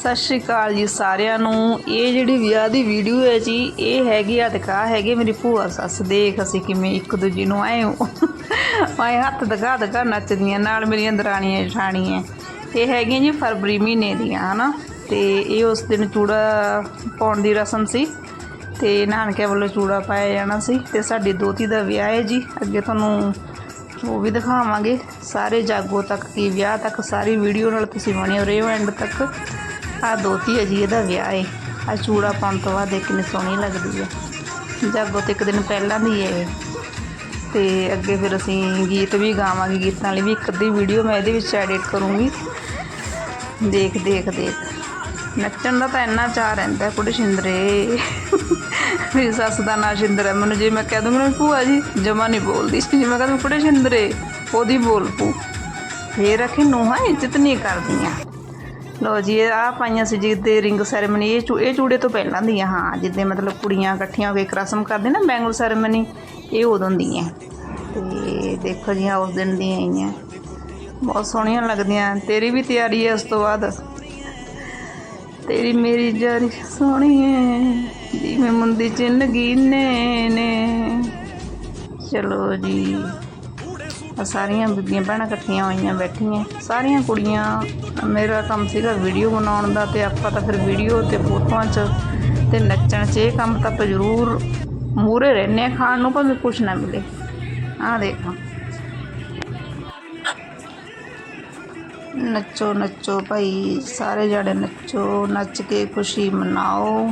ਸਤਿ ਸ਼੍ਰੀ ਅਕਾਲ ਜੀ ਸਾਰਿਆਂ ਨੂੰ। ਇਹ ਜਿਹੜੀ ਵਿਆਹ ਦੀ ਵੀਡੀਓ ਹੈ ਜੀ, ਇਹ ਹੈਗੀ ਆ ਦਿਖਾ ਹੈਗੇ ਮੇਰੀ ਭੂਆ ਸੱਸ। ਦੇਖ ਅਸੀਂ ਕਿਵੇਂ ਇੱਕ ਦੂਜੀ ਨੂੰ ਆਏ ਆਏ ਹੱਥ ਦਿਖਾ ਦਿਖਾ ਨੱਚਦੀਆਂ, ਨਾਲ ਮੇਰੀਆਂ ਦਰਾਣੀਆਂ ਜਠਾਣੀਆਂ। ਇਹ ਹੈਗੀਆਂ ਜੀ ਫਰਵਰੀ ਮਹੀਨੇ ਦੀਆਂ, ਹਨਾ? ਤੇ ਇਹ ਉਸ ਦਿਨ ਚੂੜਾ ਪਾਉਣ ਦੀ ਰਸਮ ਸੀ। ਤੇ ਨਾਨਕਿਆਂ ਵੱਲੋਂ ਚੂੜਾ ਪਾਇਆ ਜਾਣਾ ਸੀ। ਤੇ ਸਾਡੀ ਦੋਤੀ ਦਾ ਵਿਆਹ ਹੈ ਜੀ। ਅੱਗੇ ਤੁਹਾਨੂੰ ਉਹ ਵੀ ਦਿਖਾਵਾਂਗੇ। ਸਾਰੇ ਜਾਗੋ ਤੱਕ ਕੀ ਵਿਆਹ ਤੱਕ, ਸਾਰੀ ਵੀਡੀਓ ਨਾਲ ਤੁਸੀਂ ਬਣੇ ਰਹੋ ਐਂਡ ਤੱਕ। ਆ ਦੋਤੀ ਹੈ ਜੀ ਇਹਦਾ ਵਿਆਹ ਹੈ ਆ ਚੂੜਾ ਪਾਉਣ ਤੋਂ ਬਾਅਦ ਇਹ ਕਿੰਨੀ ਸੋਹਣੀ ਲੱਗਦੀ ਹੈ ਜਾਗੋ ਤੇ ਇੱਕ ਦਿਨ ਪਹਿਲਾਂ ਦੀ ਹੈ ਇਹ। ਤੇ ਅੱਗੇ ਫਿਰ ਅਸੀਂ ਗੀਤ ਵੀ ਗਾਵਾਂਗੇ। ਗੀਤਾਂ ਲਈ ਵੀ ਇੱਕ ਅੱਧੀ ਵੀਡੀਓ ਮੈਂ ਇਹਦੇ ਵਿੱਚ ਐਡਿਟ ਕਰੂੰਗੀ। ਦੇਖ ਦੇਖ ਦੇਖ। ਨੱਚਣ ਦਾ ਤਾਂ ਇੰਨਾ ਚਾਹ ਰਹਿੰਦਾ ਕੁੜੇ ਸ਼ਿੰਦਰੇ। ਮੇਰੀ ਸੱਸ ਦਾ ਨਾਂ ਸ਼ਿੰਦਰ ਹੈ। ਮੈਨੂੰ ਜੇ ਮੈਂ ਕਹਿ ਦੂੰਗੀ ਨਾ, ਭੂਆ ਜੀ, ਜਮਾ ਨਹੀਂ ਬੋਲਦੀ। ਜੇ ਮੈਂ ਕਹਿ ਦੂੰ ਕੁੜੇ ਸ਼ਿੰਦਰੇ, ਉਹਦੀ ਬੋਲ ਪੂ ਫੇਰ ਅਖੇ ਨੂੰਹਾਂ ਇੱਜ਼ਤ ਨਹੀਂ ਕਰਦੀਆਂ। ਲੋ ਜੀ, ਇਹ ਆ ਪਾਈਆਂ ਸੀ ਜਿੱਦੇ ਰਿੰਗ ਸੈਰੇਮਨੀ ਇਹ ਚੂ- ਇਹ ਚੂੜੇ ਤੋਂ ਪਹਿਲਾਂ ਦੀਆਂ, ਹਾਂ, ਜਿੱਦੇ ਮਤਲਬ ਕੁੜੀਆਂ ਇਕੱਠੀਆਂ ਹੋ ਕੇ ਇੱਕ ਰਸਮ ਕਰਦੇ ਨਾ ਬੈਂਗਲ ਸੈਰੇਮਨੀ ਇਹ ਉਦੋਂ ਦੀਆਂ ਤੇ ਦੇਖੋ ਜੀ, ਆਹ ਉਸ ਦਿਨ ਦੀਆਂ ਆਈਆਂ ਬਹੁਤ ਸੋਹਣੀਆਂ ਲੱਗਦੀਆਂ, ਤੇਰੀ ਵੀ ਤਿਆਰੀ ਹੈ ਉਸ ਤੋਂ ਬਾਅਦ। ਤੇਰੀ ਮੇਰੀ ਜਾਰੀ ਸੋਹਣੀ ਹੈ, ਜਿਵੇਂ ਮੁੰਦੀ ਚਿੰਨ ਗੀਨੇ ਨੇ। ਚਲੋ ਜੀ। ਸਾਰੀਆਂ ਬੀਬੀਆਂ ਭੈਣਾਂ ਇਕੱਠੀਆਂ ਹੋਈਆਂ ਬੈਠੀਆਂ। ਸਾਰੀਆਂ ਕੁੜੀਆਂ, ਮੇਰਾ ਕੰਮ ਸੀਗਾ ਵੀਡੀਓ ਬਣਾਉਣ ਦਾ ਤੇ ਆਪਾਂ ਤਾਂ ਫਿਰ ਵੀਡੀਓ ਤੇ ਫੋਟੋਆਂ 'ਚ ਤੇ ਨੱਚਣ 'ਚ, ਇਹ ਕੰਮ ਤਾਂ ਆਪਾਂ ਜ਼ਰੂਰ ਮੂਰੇ ਰਹਿੰਦੇ ਹਾਂ, ਖਾਣ ਨੂੰ ਭਾਵੇਂ ਕੁਛ ਨਾ ਮਿਲੇ। ਆਹ ਦੇਖੋ। ਨੱਚੋ ਨੱਚੋ ਭਾਈ, ਸਾਰੇ ਜਣੇ ਨੱਚੋ, ਨੱਚ ਕੇ ਖੁਸ਼ੀ ਮਨਾਓ।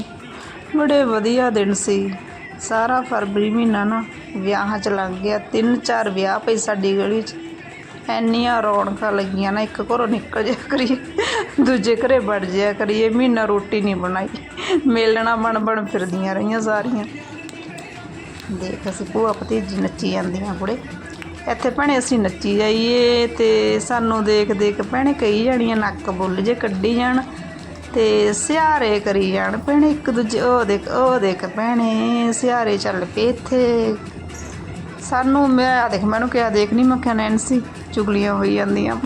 ਬੜੇ ਵਧੀਆ ਦਿਨ ਸੀ। ਸਾਰਾ ਫਰਵਰੀ ਮਹੀਨਾ ਨਾ ਵਿਆਹਾਂ ਚ ਲੱਗ ਗਿਆ। ਤਿੰਨ ਚਾਰ ਵਿਆਹ ਪਈ ਸਾਡੀ ਗਲੀ 'ਚ। ਐਨੀਆਂ ਰੌਣਕਾਂ ਲੱਗੀਆਂ ਨਾ, ਇੱਕ ਘਰੋਂ ਨਿਕਲ ਜਾ ਕਰੀਏ, ਦੂਜੇ ਘਰੇ ਵੜ ਜਿਆ ਕਰੀਏ, ਮਹੀਨਾ ਰੋਟੀ ਨਹੀਂ ਬਣਾਈ। ਮੇਲਣਾ ਬਣ ਬਣ ਫਿਰਦੀਆਂ ਰਹੀਆਂ ਸਾਰੀਆਂ। ਦੇਖ ਅਸੀਂ ਭੂਆ ਭਤੀਜੀ ਨੱਚੀ ਜਾਂਦੀਆਂ ਕੁੜੇ। ਇੱਥੇ ਭੈਣੇ ਅਸੀਂ ਨੱਚੀ ਜਾਈਏ ਤੇ ਸਾਨੂੰ ਦੇਖ ਦੇਖ ਭੈਣੇ ਕਈ ਜਾਣੀਆਂ, ਨੱਕ ਬੁੱਲ ਜੇ ਕੱਢੀ ਜਾਣ। ਤੇ ਸਿਆਰੇ ਕਰੀ ਜਾਣ ਭੈਣੇ, ਇੱਕ ਦੂਜੇ, ਉਹ ਦੇਖ ਉਹ ਦੇਖ ਭੈਣੇ, ਸਿਆਰੇ ਚੱਲ ਪਏ ਇੱਥੇ। ਸਾਨੂੰ ਮੈਂ ਆ ਦੇਖ, ਮੈਨੂੰ ਕਿਹਾ, ਦੇਖ ਨਹੀਂ ਮੈਂ ਕਿਹਾ ਨੈਂਸੀ ਚੁਗਲੀਆਂ ਹੋਈ ਜਾਂਦੀਆਂ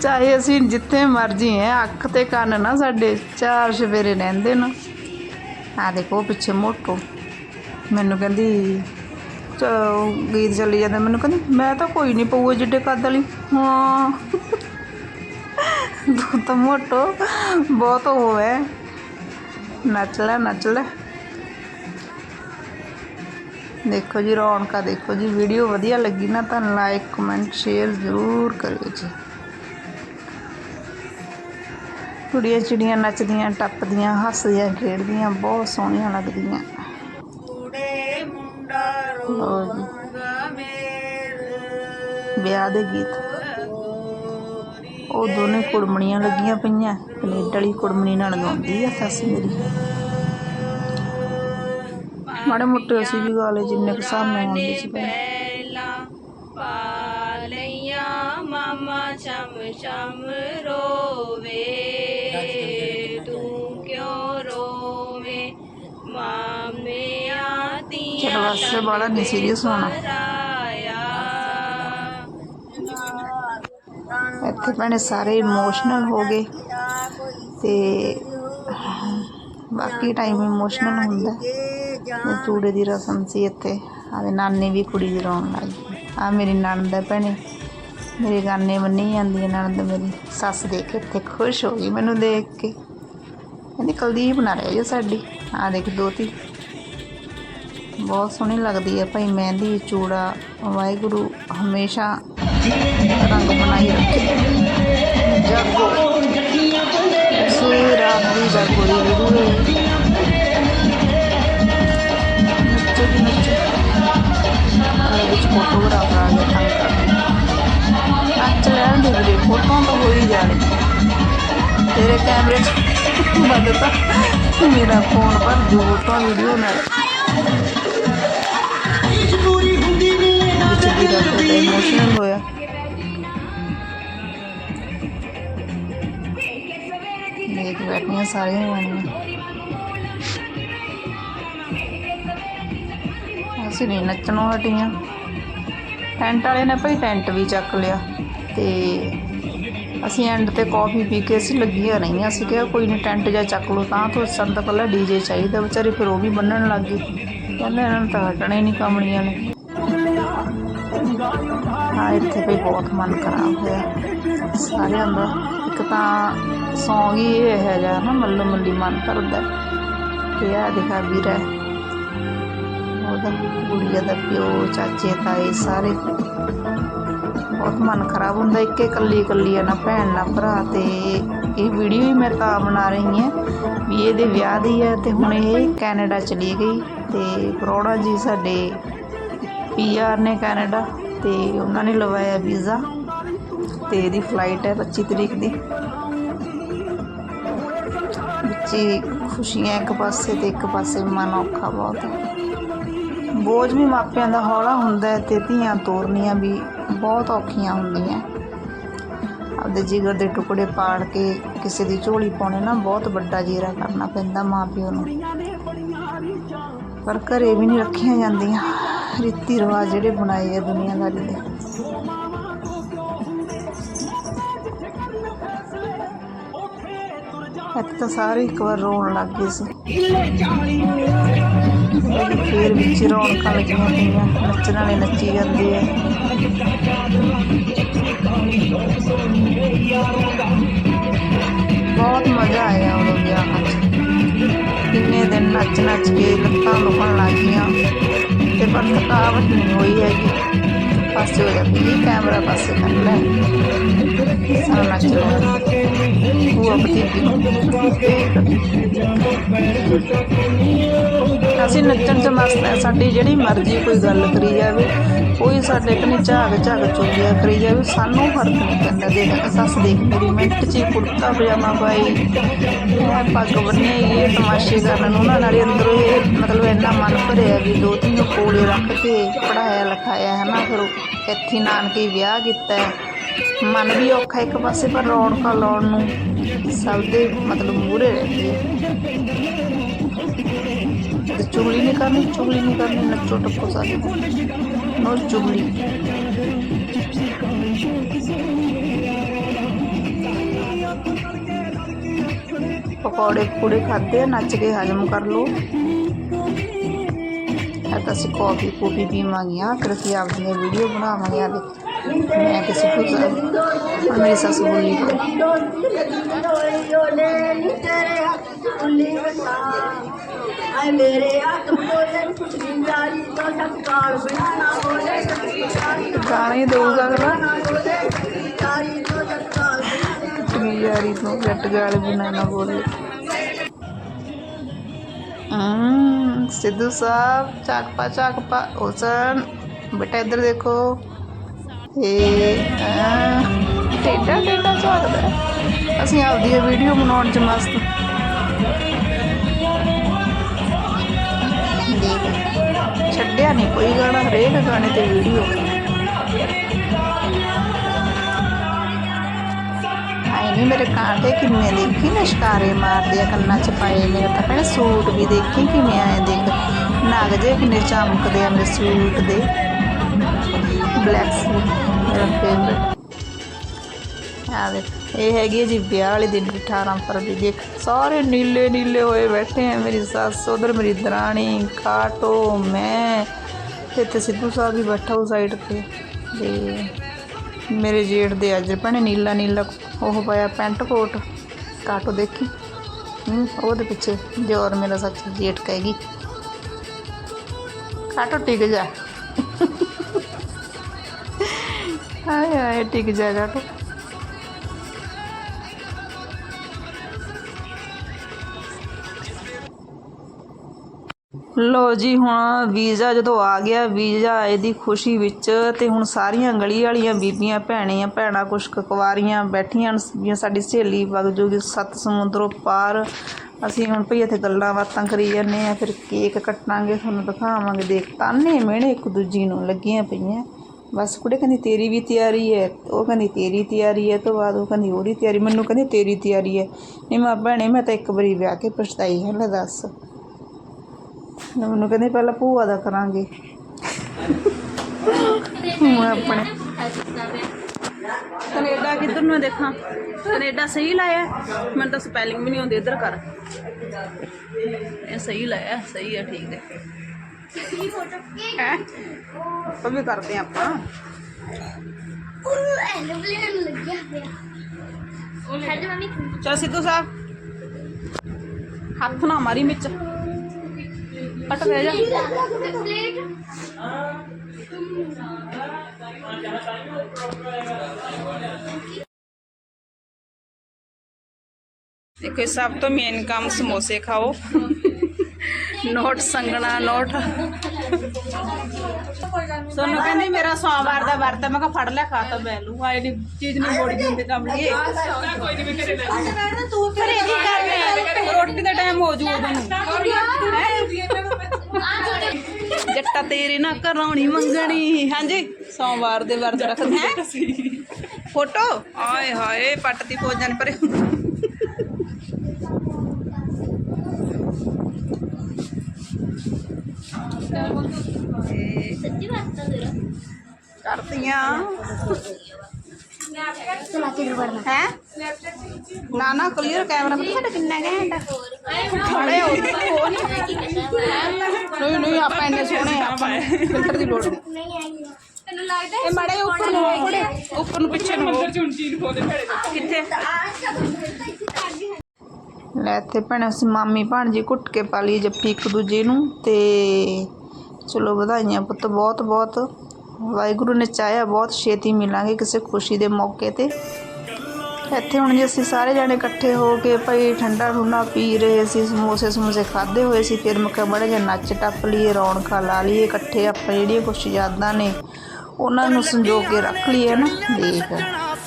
ਚਾਹੇ ਅਸੀਂ ਜਿੱਥੇ ਮਰਜ਼ੀ ਹੈ ਅੱਖ ਤੇ ਕੰਨ ਨਾ ਸਾਡੇ, ਚਾਰ ਸਵੇਰੇ ਰਹਿੰਦੇ ਨਾ। ਆ ਦੇਖੋ ਪਿੱਛੇ ਮੋਟੋ ਮੈਨੂੰ ਕਹਿੰਦੀ, ਚਲੋ, ਗੀਤ ਚੱਲੀ ਜਾਂਦਾ। ਮੈਨੂੰ ਕਹਿੰਦੀ, ਮੈਂ ਤਾਂ ਕੋਈ ਨਹੀਂ ਪਊਆ ਜਿੱਡੇ ਕੱਦ ਵਾਲੀ। ਹਾਂ। ਤੂੰ ਤਾਂ ਮੋਟੋ ਬਹੁਤ ਹੋਵੇ ਨੱਚ ਲੈ ਨੱਚ ਲੈ। ਦੇਖੋ ਜੀ ਰੌਣਕਾਂ ਦੇਖੋ ਜੀ ਵੀਡੀਓ ਵਧੀਆ ਲੱਗੀ ਨਾ ਤਾਂ ਲਾਈਕ ਕਮੈਂਟ ਸ਼ੇਅਰ ਜ਼ਰੂਰ ਕਰਿਓ ਜੀ। ਕੁੜੀਆਂ ਚਿੜੀਆਂ ਨੱਚਦੀਆਂ ਟੱਪਦੀਆਂ ਹੱਸਦੀਆਂ ਖੇਡਦੀਆਂ ਬਹੁਤ ਸੋਹਣੀਆਂ ਲੱਗਦੀਆਂ। ਲਓ ਜੀ। ਵਿਆਹ ਦੇ ਗੀਤ। ਉਹ ਦੋਨੇ ਕੁੜਮਣੀਆਂ ਲੱਗੀਆਂ ਪਈਆਂ। ਪਲੇਟ ਵਾਲੀ ਕੁੜਮਣੀ ਨਾਲ ਗਾਉਂਦੀ ਆ ਸੱਸ ਮੇਰੀ। ਮਾੜੇ ਮੋਟੇ ਅਸੀਂ ਵੀ ਗਾ ਲਏ ਜਿੰਨੇ ਕੁ ਸਾਹਮਣੇ ਆਉਂਦੇ ਸੀ। ਪਹਿਲਾਂ ਮਾਮਾ ਚਮ ਚਮ ਰੋਵੇ। ਤੂੰ ਕਿਉਂ ਰੋਵੇ? ਮਾਮਿਆਂ ਤੀਆਂ ਚਲੋ ਬਸ ਬਾਲਾ ਨਹੀਂ ਸੀਰੀਅਸ ਹੋਣਾ। ਇੱਥੇ ਭੈਣੇ ਸਾਰੇ ਇਮੋਸ਼ਨਲ ਹੋ ਗਏ ਤੇ ਬਾਕੀ ਟਾਈਮ ਇਮੋਸ਼ਨਲ ਹੁੰਦਾ। ਤੇ ਚੂੜੇ ਦੀ ਰਸਮ ਸੀ ਇੱਥੇ। ਆਦੇ ਨਾਨੀ ਵੀ ਕੁੜੀ ਦੀ ਰੋਣ ਲੱਗ ਗਈ। ਆ ਮੇਰੀ ਨਣਦ ਹੈ ਭੈਣੇ। ਮੇਰੇ ਗਾਨੇ ਮੰਨੀ ਜਾਂਦੀ ਹੈ ਨਣਦ ਮੇਰੀ। ਸੱਸ ਦੇਖ ਕੇ ਇੱਥੇ ਖੁਸ਼ ਹੋ ਗਈ ਮੈਨੂੰ ਦੇਖ ਕੇ। ਕਹਿੰਦੀ, ਕੁਲਦੀਪ ਨਾ ਰਹਿ ਜਾ ਸਾਡੀ। ਆ ਦੇਖ ਦੋਤੀ। ਬਹੁਤ ਸੋਹਣੀ ਲੱਗਦੀ ਹੈ ਭਾਈ ਮਹਿੰਦੀ, ਚੂੜਾ। ਵਾਹਿਗੁਰੂ ਹਮੇਸ਼ਾ ਰੰਗ ਬਣਾਈ ਰੱਖੇ ਜਾਗੋ ਸੋਈ ਰਾਤ ਦੀ ਜਾਗੋ ਦੀ ਵੀਡੀਓ ਨੱਚੋ ਜੀ ਨੱਚੋ ਇਹ ਵਿੱਚ ਫੋਟੋਗ੍ਰਾਫਰ ਆ ਗਿਆ ਤੰਗ ਕਰਨ ਨੱਚ ਰਹਿਣ ਦੇ ਵੀਰੇ ਫੋਟੋਆਂ ਤਾਂ ਹੋ ਹੀ ਜਾਣੀ ਤੇਰੇ ਕੈਮਰੇ 'ਚ ਬਦਤਾ ਮੇਰਾ ਫੋਨ ਪਰ ਜੋ ਫੋਟੋਆਂ ਵੀਡੀਓ ਨਾਲ ਵਿੱਚ ਵੀਰਾ ਥੋੜਾ ਇਮੋਸ਼ਨਲ ਹੋਇਆ ਬੈਠੀਆਂ ਸਾਰੀਆਂ ਜਾਣੀਆਂ। ਅਸੀਂ ਨਹੀਂ ਨੱਚਣੋਂ ਹਟੀਆਂ। ਟੈਂਟ ਵਾਲੇ ਨੇ ਭਾਈ ਟੈਂਟ ਵੀ ਚੱਕ ਲਿਆ ਤੇ ਅਸੀਂ ਐਂਡ ਤੇ ਕਾਫੀ ਪੀ ਕੇ ਅਸੀਂ ਲੱਗੀਆਂ ਰਹੀਆਂ। ਅਸੀਂ ਕਿਹਾ ਕੋਈ ਨਹੀਂ ਟੈਂਟ ਜਾਂ ਚੱਕ ਲਓ ਤਾਂ ਤੋਂ ਸਾਨੂੰ ਤਾਂ ਪਹਿਲਾਂ ਡੀਜੇ ਚਾਹੀਦਾ, ਵਿਚਾਰੇ ਫਿਰ ਉਹ ਵੀ ਬੰਨਣ ਲੱਗ ਗਏ ਕਹਿੰਦੇ ਇਹਨਾਂ ਨੂੰ ਤਾਂ ਹਟਣਾ ਹੀ ਨਹੀਂ ਕਮਣੀਆਂ ਨੇ। ਹਾਂ, ਇੱਥੇ ਵੀ ਬਹੁਤ ਮਨ ਖਰਾਬ ਹੋਇਆ। ਸਾਰਿਆਂ ਦਾ ਇੱਕ ਤਾਂ ਸੌਂਗ ਹੀ ਇਹ ਹੈਗਾ ਨਾ, ਮੱਲੋ ਮੱਲੀ ਮਨ ਕਰਦਾ ਤੇ ਆ ਦਿਖਾ ਵੀਰ ਉਹਦਾ ਗੁੜੀਆ ਦਾ ਪਿਓ, ਚਾਚੇ, ਤਾਏ ਸਾਰੇ। ਬਹੁਤ ਮਨ ਖਰਾਬ ਹੁੰਦਾ, ਇੱਕੇ ਇਕੱਲੀ ਇਕੱਲੀ ਆ ਨਾ, ਭੈਣ ਨਾ ਭਰਾ। ਤੇ ਇਹ ਵੀਡੀਓ ਹੀ ਮੈਂ ਤਾਂ ਬਣਾ ਰਹੀ ਹਾਂ ਵੀ ਇਹਦੇ ਵਿਆਹ ਦੀ ਹੈ ਤੇ ਹੁਣ ਇਹ ਕੈਨੇਡਾ ਚਲੀ ਗਈ। ਤੇ ਕਰੋੜਾ ਜੀ ਸਾਡੇ ਪੀਆਰ ਨੇ ਕੈਨੇਡਾ ਤੇ ਉਹਨਾਂ ਨੇ ਲਵਾਇਆ ਵੀਜ਼ਾ। ਤੇ ਇਹਦੀ ਫਲਾਈਟ ਹੈ 25 ਤਰੀਕ ਦੀ। ਬੱਚੇ ਖੁਸ਼ੀਆਂ ਇੱਕ ਪਾਸੇ ਤੇ ਇੱਕ ਪਾਸੇ ਮਨ ਔਖਾ ਬਹੁਤ ਹੈ। ਬੋਝ ਵੀ ਮਾਪਿਆਂ ਦਾ ਹੌਲਾ ਹੁੰਦਾ ਹੈ ਤੇ ਧੀਆਂ ਤੋਰਨੀਆਂ ਵੀ ਬਹੁਤ ਔਖੀਆਂ ਹੁੰਦੀਆਂ। ਆਪਦੇ ਜਿਗਰ ਦੇ ਟੁਕੜੇ ਪਾੜ ਕੇ ਕਿਸੇ ਦੀ ਝੋਲੀ ਪਾਉਣੇ ਨਾ ਬਹੁਤ ਵੱਡਾ ਜੀਰਾ ਕਰਨਾ ਪੈਂਦਾ ਮਾਪਿਓ ਨੂੰ। ਪਰ ਘਰੇ ਵੀ ਨਹੀਂ ਰੱਖੀਆਂ ਜਾਂਦੀਆਂ। ਰੀਤੀ ਰਿਵਾਜ ਜਿਹੜੇ ਬਣਾਏ ਆ ਦੁਨੀਆਦਾਰੀ ਦੇ। ਇੱਥੇ ਤਾਂ ਸਾਰੇ ਇੱਕ ਵਾਰ ਰੋਣ ਲੱਗ ਗਏ ਸੀ। ਫੇਰ ਵਿੱਚ ਰੌਣਕਾਂ ਲੱਗੀਆਂ ਪਈਆਂ ਨੱਚਣ ਵਾਲੇ ਨੱਚੀ ਜਾਂਦੇ ਆ। ਬਹੁਤ ਮਜ਼ਾ ਆਇਆ ਉਦੋਂ ਵਿਆਹਾਂ 'ਚ ਕਿੰਨੇ ਦਿਨ ਨੱਚ ਨੱਚ ਕੇ ਲੱਤਾਂ ਲੁਕਣ ਲੱਗ ਗਈਆਂ। ਤੇ ਪਰ ਥਕਾਵਟ ਨਹੀਂ ਹੋਈ ਹੈਗੀ। ਪਾਸੇ ਹੋ ਜਾਂਦੀ ਹੈ ਕੈਮਰਾ ਪਾਸੇ ਕਰ ਅਸੀਂ ਨੱਚਣ ਚ ਮਸਤ ਹੈ ਸਾਡੀ ਜਿਹੜੀ ਮਰਜ਼ੀ ਕੋਈ ਗੱਲ ਕਰੀ ਜਾਵੇ, ਕੋਈ ਸਾਡੇ ਕਨੀ ਝਾਗ ਝਾਗ ਚੁਗਿਆ ਕਰੀ ਜਾਵੇ, ਸਾਨੂੰ ਫ਼ਰਕ ਨਹੀਂ ਪੈਂਦਾ ਦੇਖ ਸੱਸ ਦੇਖ ਮੇਰੀ ਮਿੰਟ ਚ ਹੀ ਕੁੜਤਾ ਪਜਾਮਾ ਪਾਈ, ਮੈਂ ਪੱਗ ਬੰਨੀ ਇਹ ਤਮਾਸ਼ੇ ਕਰਨ ਉਹਨਾਂ ਨਾਲੇ ਅੰਦਰੋਂ ਇਹ ਮਤਲਬ ਇੰਨਾ ਮਨ ਭਰਿਆ ਵੀ ਦੋ ਤਿੰਨ ਕੋਲੇ ਰੱਖ ਕੇ ਪੜਾਇਆ ਲਿਖਾਇਆ ਹੈ ਨਾ ਫਿਰ ਇੱਥੇ ਨਾਨਕੇ ਵਿਆਹ ਕੀਤਾ ਮਨ ਵੀ ਔਖਾ ਇੱਕ ਪਾਸੇ, ਪਰ ਰੌਣਕਾਂ ਲਾਉਣ ਨੂੰ ਸਭ ਦੇ ਮਤਲਬ ਮੂਹਰੇ ਰਹਿੰਦੇ ਆ ਤੇ ਚੁਗਲੀ ਨਹੀਂ ਕਰਨੀ, ਚੁਗਲੀ ਨਹੀਂ ਕਰਨੀ ਨੱਚੋ ਟੱਪੋ ਸਾਰੇ ਨੋ ਚੁਗਲੀ। ਪਕੌੜੇ ਪੂੜੇ ਖਾਦੇ ਆ, ਨੱਚ ਕੇ ਹਜਮ ਕਰ ਲੋ ਤਾਂ ਅਸੀਂ ਕਾਫੀ ਕੂਫੀ ਪੀਵਾਂਗੀਆਂ ਫਿਰ ਅਸੀਂ ਆਪਦੀਆਂ ਵੀਡੀਓ ਬਣਾਵਾਂਗੇ ਆ ਦੇਖ। ਮੈਂ ਕਿਸੇ ਕੋਲ ਹੁਣ ਮੇਰੀ ਸੱਸ ਬੋਲੀ। ਪਈ ਆਏ ਮੇਰੇ ਹੱਥ ਬੋਲੇ ਜਿੰਦਾਰੀ ਤੋਂ ਸਤਕਾਰ ਬਣਾਣਾ ਬੋਲੇ ਗਾਣੇ ਦਊਗਾ ਅਗਲਾ ਜਿੰਦਾਰੀ ਤੋਂ ਸਤਕਾਰ ਚੁਗਲੀ ਯਾਰੀ ਤੋਂ ਗੱਟ ਗਾਲ ਬਿਨਾ ਨਾ ਬੋਲੇ। ਹਮ ਸਿੱਧੂ ਸਾਹਿਬ ਚਾਕਪਾ ਚਾਕਪਾ ਹੁਸਨ ਬੇਟਾ ਇੱਧਰ ਦੇਖੋ। ਇਹ ਟੇਡਾ ਟੇਡਾ ਝਾਕਦਾ ਹੈ। ਅਸੀਂ ਆਪਦੀ ਵੀਡੀਓ ਬਣਾਉਣ ਚ ਮਸਤ। ਦੇਖ ਛੱਡਿਆ ਨਹੀਂ ਕੋਈ ਗਾਣਾ, ਹਰੇਕ ਗਾਣੇ ਤੇ ਵੀਡੀਓ। ਆਏ ਨਹੀਂ ਮੇਰੇ ਕਾਂਟੇ ਕਿੰਨੇ ਦੇਖੀ ਨਿਸ਼ਕਾਰੇ ਮਾਰਦੇ ਆ ਕੰਨਾਂ 'ਚ ਪਾਏ ਮੇਰੇ ਤਾਂ ਭੈਣੇ ਸੂਟ ਵੀ ਦੇਖੀ ਕਿਵੇਂ ਆਏ ਦੇਖ, ਨਾਗ ਜੇ ਕਿੰਨੇ ਚਮਕਦੇ ਆ ਮੇਰੇ ਸੂਟ ਦੇ। ਬਲੈਕ ਸੂਟ, ਮੇਰਾ ਫੇਵਰਟ ਆ ਦੇਖ ਇਹ ਹੈਗੀ ਹੈ ਜੀ ਵਿਆਹ ਵਾਲੇ ਦਿਨ ਦੀ 18 ਫਰਵਰੀ ਦੇਖ ਸਾਰੇ ਨੀਲੇ ਨੀਲੇ ਹੋਏ ਬੈਠੇ ਆ। ਮੇਰੀ ਸੱਸ, ਉਧਰ ਮੇਰੀ ਦਰਾਣੀ, ਕਾਟੋ, ਮੈਂ, ਇੱਥੇ ਸਿੱਧੂ ਸਾਹਿਬ ਵੀ ਬੈਠਾ ਉਹ ਸਾਈਡ ਤੇ। ਤੇ ਮੇਰੇ ਜੇਠ ਦੇ ਅੱਜ ਭੈਣੇ ਨੀਲਾ ਨੀਲਾ ਉਹ ਪਾਇਆ ਪੈਂਟ ਕੋਟ। ਕਾਟੋ ਦੇਖੀ? ਹੂੰ ਉਹਦੇ ਪਿੱਛੇ ਜੋਰ ਮੇਰਾ ਸੱਚ ਜੇਠ ਕਹੇਗੀ ਕਾਟੋ ਟਿਕ ਜਾ। ਆਏ ਹਾਏ, ਟਿਕ ਜਾ ਕਾਟੋ। ਲੋ ਜੀ, ਹੁਣ ਵੀਜ਼ਾ ਜਦੋਂ ਆ ਗਿਆ, ਵੀਜ਼ਾ ਆਏ ਦੀ ਖੁਸ਼ੀ ਵਿੱਚ ਤੇ ਹੁਣ ਸਾਰੀਆਂ ਗਲੀ ਵਾਲੀਆਂ ਬੀਬੀਆਂ, ਭੈਣੀਆਂ, ਭੈਣਾਂ ਕੁਛ ਕੁ ਕੁਵਾਰੀਆਂ ਬੈਠੀਆਂ ਹਨ ਸਾਡੀ ਸਹੇਲੀ ਵਗ ਜੂਗੀ ਸੱਤ ਸਮੁੰਦਰੋਂ ਪਾਰ। ਅਸੀਂ ਹੁਣ ਭਈ ਇੱਥੇ ਗੱਲਾਂ ਬਾਤਾਂ ਕਰੀ ਜਾਂਦੇ ਆ ਫਿਰ ਕੇਕ ਕੱਟਾਂਗੇ, ਤੁਹਾਨੂੰ ਦਿਖਾਵਾਂਗੇ। ਦੇਖ, ਤਾਨੇ ਮਿਹਣੇ ਇੱਕ ਦੂਜੀ ਨੂੰ ਲੱਗੀਆਂ ਪਈਆਂ। ਬਸ ਕੁੜੇ ਕਹਿੰਦੀ, ਤੇਰੀ ਵੀ ਤਿਆਰੀ ਹੈ। ਉਹ ਕਹਿੰਦੀ, ਤੇਰੀ ਤਿਆਰੀ ਹੈ। ਤੋਂ ਬਾਅਦ ਉਹ ਕਹਿੰਦੀ, ਉਹਦੀ ਤਿਆਰੀ? ਮੈਨੂੰ ਕਹਿੰਦੀ, ਤੇਰੀ ਤਿਆਰੀ ਹੈ। ਨਹੀਂ ਮਾਂ, ਭੈਣੇ, ਮੈਂ ਤਾਂ ਇੱਕ ਵਾਰੀ ਵਿਆਹ ਕੇ ਪਛਤਾਈ ਹੈ ਲੈ ਦੱਸ। ਮੈਨੂੰ ਕਹਿੰਦੇ ਪਹਿਲਾਂ ਭੂਆ ਦਾ ਕਰਾਂਗੇ। ਮੈਂ ਆਪਣੇ ਕੈਨੇਡਾ ਕਿੱਧਰ ਨੂੰ ਦੇਖਾਂ? ਕੈਨੇਡਾ ਸਹੀ ਲਾਇਆ ਮੈਨੂੰ ਤਾਂ ਸਪੈਲਿੰਗ ਵੀ ਨਹੀਂ ਆਉਂਦੀ ਇੱਧਰ ਕਰ। ਇਹ ਸਹੀ ਲਾਇਆ ਸਹੀ ਹੈ ਠੀਕ ਹੈ। ਹੈ? ਉਹ ਵੀ ਕਰਦੇ ਹਾਂ ਆਪਾਂ। ਉਹ ਐਰੋਪਲੇਨ ਲੱਗਿਆ ਪਿਆ। ਸਾਡੇ ਮੰਮੀ। ਚਲ ਸਿੱਧੂ ਸਾਹਿਬ ਹੱਥ ਨਾ ਮਾਰੀ ਵਿੱਚ। ਕੱਟ ਦੇ ਜਾ ਪਲੇਟ ਦੇਖੋ ਇਹ ਸਭ ਤੋਂ ਮੇਨ ਕੰਮ ਸਮੋਸੇ ਖਾਓ ਨੋਟ ਸੰਗਣਾ ਨੋਟ ਸੋਨੂੰ ਕਹਿੰਦੀ ਮੇਰਾ ਸੋਮਵਾਰ ਦਾ ਵਰਤ ਹੈ ਮੈਂ ਕਿਹਾ ਫੜ ਲੈ ਖਾ ਤਾਂ ਮੈਂ ਲੂ ਆਏ ਨਹੀਂ ਚੀਜ਼ ਨਹੀਂ ਮੋੜੀ ਦਿੰਦੇ ਕੰਮ ਲਈਏ ਕੋਈ ਨਹੀਂ ਮੈਂ ਘਰੇ ਲੈ ਤੂੰ ਘਰੇ ਕੀ ਕਰਨਾ ਰੋਟੀ ਦਾ ਟਾਈਮ ਹੋ ਜੂ ਉਦੋਂ ਨੂੰ ਜੱਟਾ ਤੇਰੇ ਨਾਲ ਕਰਾਉਣੀ ਮੰਗਣੀ। ਹਾਂਜੀ ਸੋਮਵਾਰ ਦੇ ਵਰਤ ਰੱਖਦੇ ਹੈ। ਫੋਟੋ? ਆਏ ਹਾਏ ਪੱਟ ਦੀ ਪੋਜਾਂ ਪਰੇ ਸੱਚੀ ਬਾਤ ਤਾਂ ਜ਼ਰਾ ਕਰਦੀਆਂ ਚਲਾ ਕੇ ਵਰਨਾ ਹੈ? ਨਾ ਨਾ ਕਲੀਅਰ ਕੈਮਰਾ ਪਤਾ ਸਾਡਾ ਕਿੰਨਾ ਘੈਂਟ ਆ। ਖੜੇ ਹੋ। ਹੋ ਨਹੀਂ ਨਹੀਂ ਨਹੀਂ ਆਪਾਂ ਇੰਨੇ ਸੋਹਣੇ ਆ ਆਪਾਂ ਫਿਲਟਰ ਦੀ ਲੋੜ ਨਹੀਂ। ਤੈਨੂੰ ਲੱਗਦਾ ਇਹ ਮਾੜੇ ਉੱਪਰ ਨੂੰ ਉੱਪਰ ਨੂੰ ਪਿੱਛੇ ਨੂੰ ਅੰਦਰ ਚੁੰਚੀ ਨੂੰ ਕਿੱਥੇ? ਲੈ ਤੇ ਭੈਣੇ ਅਸੀਂ ਮਾਮੀ ਭਾਣਜੀ ਘੁੱਟ ਕੇ ਪਾ ਲਈ ਜੱਫੀ ਇੱਕ ਦੂਜੇ ਨੂੰ ਤੇ ਚਲੋ ਵਧਾਈਆਂ ਪੁੱਤ ਬਹੁਤ ਬਹੁਤ ਵਾਹਿਗੁਰੂ ਨੇ ਚਾਹਿਆ ਬਹੁਤ ਛੇਤੀ ਮਿਲਾਂਗੇ ਕਿਸੇ ਖੁਸ਼ੀ ਦੇ ਮੌਕੇ ਤੇ। ਇੱਥੇ ਹੁਣ ਜੇ ਅਸੀਂ ਸਾਰੇ ਜਾਣੇ ਇਕੱਠੇ ਹੋ ਕੇ ਭਾਈ ਠੰਡਾ ਠੁੰਡਾ ਪੀ ਰਹੇ ਸੀ ਸਮੋਸੇ ਸਮੋਸੇ ਖਾਦੇ ਹੋਏ ਸੀ ਫਿਰ ਮੈਂ ਕਿਹਾ ਬੜੇ ਜਿਹਾ ਨੱਚ ਟੱਪ ਲਈਏ ਰੌਣਕਾਂ ਲਾ ਲਈਏ ਇਕੱਠੇ ਆਪਾਂ ਜਿਹੜੀਆਂ ਕੁਛ ਯਾਦਾਂ ਨੇ ਉਹਨਾਂ ਨੂੰ ਸੰਜੋ ਕੇ ਰੱਖ ਲਈਏ ਨਾ ਦੇਖ।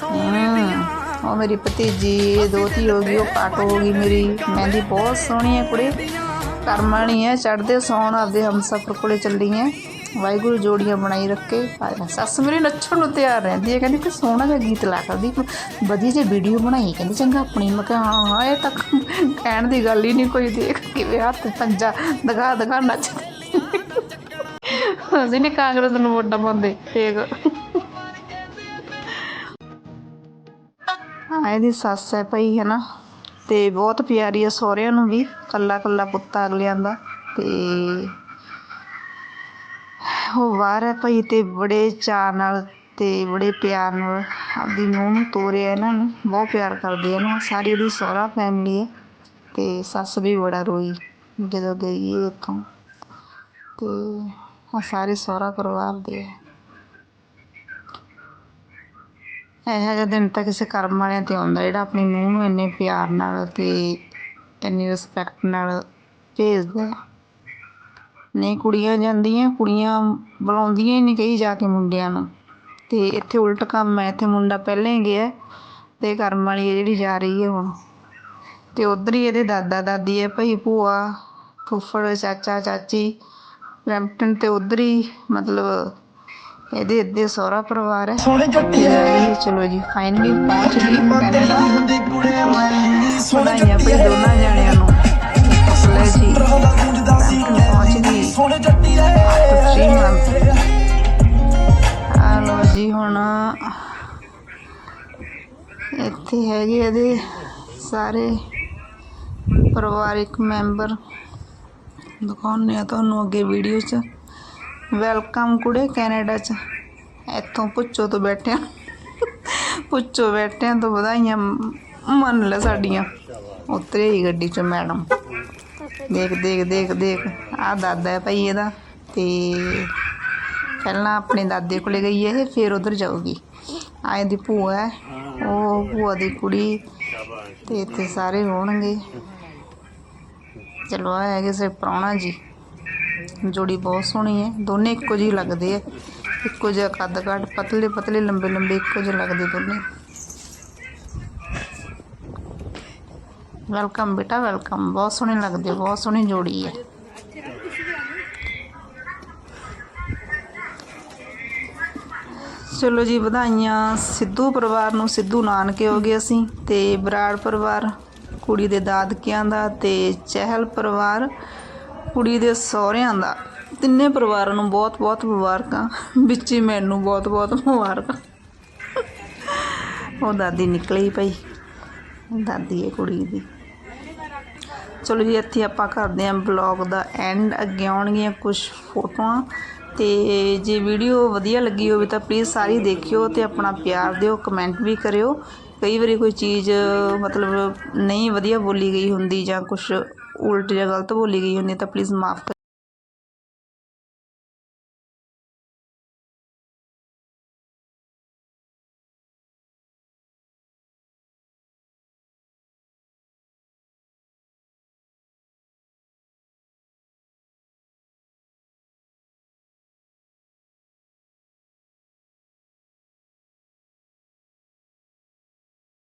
ਹਮ, ਉਹ ਮੇਰੀ ਭਤੀਜੀ ਇਹ ਦੋਤੀ ਹੋ ਗਈ ਉਹ ਪਾਟ ਹੋ ਗਈ ਮੇਰੀ ਮਹਿੰਦੀ ਬਹੁਤ ਸੋਹਣੀ ਹੈ ਕੁੜੇ ਕਰਮਾਣੀ ਹੈ ਚੜਦੇ ਸੌਣ ਆਪਦੇ ਹਮਸਫਰ ਕੋਲੇ ਚੱਲੀ ਹੈ। ਵਾਹਿਗੁਰੂ ਜੋੜੀਆਂ ਬਣਾਈ ਰੱਖੇ। ਸੱਸ ਮੇਰੇ ਨੱਚਣ ਨੂੰ ਤਿਆਰ ਰਹਿੰਦੀ ਹੈ, ਕਹਿੰਦੀ ਕਿ ਸੋਹਣਾ ਜਿਹਾ ਗੀਤ ਲਾ ਕਰਦੀ ਵਧੀਆ ਜਿਹੀ ਵੀਡੀਓ ਬਣਾਈ, ਕਹਿੰਦੀ ਚੰਗਾ ਆਪਣੀ, ਮੈਂ ਕਿਹਾ, ਹਾਂ ਹਾਂ, ਇਹ ਤਾਂ ਕਹਿਣ ਦੀ ਗੱਲ ਹੀ ਨਹੀਂ, ਕੋਈ ਦੇਖ ਕਿਵੇਂ ਹੱਥ ਪੰਜਾ ਦਿਖਾ ਦਿਖਾ ਨੱਚਦੀ ਅਸੀਂ ਨੇ ਕਾਂਗਰਸ ਨੂੰ ਵੋਟਾਂ ਪਾਉਂਦੇ ਠੀਕ ਹਾਂ, ਇਹਦੀ ਸੱਸ ਹੈ ਭਈ ਹੈ ਨਾ ਤੇ ਬਹੁਤ ਪਿਆਰੀ ਹੈ ਸਹੁਰਿਆਂ ਨੂੰ ਵੀ ਕੱਲਾ ਕੱਲਾ ਪੁੱਤ ਅਗਲਿਆਂ ਦਾ। ਤੇ ਉਹ ਬਾਹਰ ਹੈ ਭਾਈ ਅਤੇ ਬੜੇ ਚਾਅ ਨਾਲ ਅਤੇ ਬੜੇ ਪਿਆਰ ਨਾਲ ਆਪਦੀ ਨੂੰਹ ਨੂੰ ਤੋਰਿਆ ਇਹਨਾਂ ਨੂੰ, ਬਹੁਤ ਪਿਆਰ ਕਰਦੇ ਆ ਇਹਨੂੰ। ਸਾਰੀ ਉਹਦੀ ਸਹੁਰਾ ਫੈਮਿਲੀ ਹੈ ਅਤੇ ਸੱਸ ਵੀ ਬੜਾ ਰੋਈ ਜਦੋਂ ਗਈ ਇਹ ਇੱਥੋਂ ਤੇ ਆ ਸਾਰੇ ਸਹੁਰਾ ਪਰਿਵਾਰ ਦੇ ਹੈ ਇਹੋ ਜਿਹਾ ਦਿਨ ਤਾਂ ਕਿਸੇ ਕਰਮ ਵਾਲਿਆਂ ਤੇ ਆਉਂਦਾ, ਜਿਹੜਾ ਆਪਣੀ ਨੂੰਹ ਨੂੰ ਇੰਨੇ ਪਿਆਰ ਨਾਲ ਅਤੇ ਇੰਨੀ ਰਿਸਪੈਕਟ ਨਾਲ ਭੇਜਦਾ। ਨਹੀਂ ਕੁੜੀਆਂ ਜਾਂਦੀਆਂ ਕੁੜੀਆਂ ਬੁਲਾਉਂਦੀਆਂ ਹੀ ਨਹੀਂ ਕਹੀ ਜਾ ਕੇ ਮੁੰਡਿਆਂ ਨੂੰ। ਤੇ ਇੱਥੇ ਉਲਟ ਕੰਮ ਹੈ ਇੱਥੇ ਮੁੰਡਾ ਪਹਿਲਾਂ ਹੀ ਗਿਆ ਤੇ ਕਰਮ ਵਾਲੀ ਹੈ ਜਿਹੜੀ ਜਾ ਰਹੀ ਹੈ ਹੁਣ। ਤੇ ਉਧਰ ਹੀ ਇਹਦੇ ਦਾਦਾ ਦਾਦੀ ਹੈ ਭਾਈ ਭੂਆ ਫੁੱਫੜ ਚਾਚਾ ਚਾਚੀ ਬਰੈਂਪਟਨ ਤੇ ਉਧਰ ਹੀ ਮਤਲਬ ਇਹਦੇ ਅੱਧੇ ਸਹੁਰਾ ਪਰਿਵਾਰ ਹੈ। ਸੋਹਣੇ ਜੱਟੀ ਤੇ ਚਲੋ ਜੀ ਫਾਈਨਲੀ ਪਹੁੰਚ ਗਏ ਕੈਨੇਡਾ ਹੁੰਦੀ ਕੁੜੇ ਮੈਂ ਸੋਹਣੇ ਜੱਟੀ ਭਈ ਦੋਨਾਂ ਜਾਣਿਆਂ ਨੂੰ। ਲੈ ਜੀ। ਦਾ। ਜੱਟੀ ਥ੍ਰੀ ਆ ਲੋ ਜੀ ਹੁਣ। ਇੱਥੇ ਹੈਗੇ ਇਹਦੇ ਸਾਰੇ ਪਰਿਵਾਰਿਕ ਮੈਂਬਰ। ਦਿਖਾਉਂਦੇ ਆ ਤੁਹਾਨੂੰ ਅੱਗੇ ਵੀਡੀਓ 'ਚ। ਵੈਲਕਮ ਕੁੜੇ ਕੈਨੇਡਾ 'ਚ। ਇੱਥੋਂ ਪੁੱਛੋ ਤੋਂ ਬੈਠਿਆਂ ਪੁੱਛੋ ਬੈਠਿਆਂ ਤੋਂ ਵਧਾਈਆਂ ਮੰਨ ਲੈ ਸਾਡੀਆਂ। ਉਤਰੇ ਹੀ ਗੱਡੀ 'ਚ ਮੈਡਮ। ਦੇਖ ਦੇਖ ਦੇਖ ਦੇਖ। ਆ ਦਾਦਾ ਹੈ ਭਾਈ ਇਹਦਾ ਤੇ ਪਹਿਲਾਂ ਆਪਣੇ ਦਾਦੇ ਕੋਲੇ ਗਈ ਹੈ ਇਹ, ਫਿਰ ਉਧਰ ਜਾਊਗੀ। ਆ ਇਹਦੀ ਭੂਆ ਹੈ, ਉਹ ਭੂਆ ਦੀ ਕੁੜੀ ਤੇ ਇੱਥੇ ਸਾਰੇ ਹੋਣਗੇ। ਚਲੋ ਆ ਹੈਗੇ ਸੇ ਪ੍ਰਾਹੁਣਾ ਜੀ। ਜੋੜੀ ਬਹੁਤ ਸੋਹਣੀ ਹੈ, ਦੋਨੇ ਇੱਕੋ ਜਿਹੀ ਲੱਗਦੇ ਆ। ਇੱਕੋ ਜਿਹਾ ਕੱਦ ਕੱਦ ਪਤਲੇ ਪਤਲੇ ਲੰਬੇ ਲੰਬੇ ਇੱਕੋ ਜਿਹੇ ਲੱਗਦੇ ਦੋਨੇ। ਵੈਲਕਮ ਬੇਟਾ ਵੈਲਕਮ ਬਹੁਤ ਸੋਹਣੇ ਲੱਗਦੇ ਬਹੁਤ ਸੋਹਣੀ ਜੋੜੀ ਹੈ। ਚਲੋ ਜੀ, ਵਧਾਈਆਂ। ਸਿੱਧੂ ਪਰਿਵਾਰ ਨੂੰ ਸਿੱਧੂ ਨਾਨਕੇ ਹੋ ਗਏ ਅਸੀਂ ਤੇ ਬਰਾੜ ਪਰਿਵਾਰ, ਕੁੜੀ ਦੇ ਦਾਦਕਿਆਂ ਦਾ ਤੇ ਚਹਿਲ ਪਰਿਵਾਰ, ਕੁੜੀ ਦੇ ਸਹੁਰਿਆਂ ਦਾ। ਤਿੰਨੇ ਪਰਿਵਾਰਾਂ ਨੂੰ ਬਹੁਤ ਬਹੁਤ ਮੁਬਾਰਕਾਂ। ਵਿੱਚ ਹੀ ਮੈਨੂੰ ਬਹੁਤ ਬਹੁਤ ਮੁਬਾਰਕਾਂ। ਉਹ ਦਾਦੀ ਨਿਕਲੀ ਪਈ। ਦਾਦੀ ਹੈ ਕੁੜੀ ਦੀ। ਚਲੋ ਜੀ, ਇੱਥੇ ਆਪਾਂ ਕਰਦੇ ਹਾਂ ਬਲੌਗ ਦਾ ਐਂਡ ਅੱਗੇ ਆਉਣਗੀਆਂ ਕੁਝ ਫੋਟੋਆਂ। ਤੇ ਜੇ ਵੀਡੀਓ ਵਧੀਆ ਲੱਗੀ ਹੋਵੇ ਤਾਂ ਪਲੀਜ਼ ਸਾਰੀ ਦੇਖਿਓ ਤੇ ਆਪਣਾ ਪਿਆਰ ਦਿਓ ਕਮੈਂਟ ਵੀ ਕਰਿਓ। ਕਈ ਵਾਰੀ ਕੋਈ ਚੀਜ਼, ਮਤਲਬ ਨਹੀਂ ਵਧੀਆ ਬੋਲੀ ਗਈ ਹੁੰਦੀ ਜਾਂ ਕੁਝ ਉਲਟ ਜਾਂ ਗਲਤ ਬੋਲੀ ਗਈ ਹੁੰਦੀ ਤਾਂ ਪਲੀਜ਼ ਮਾਫ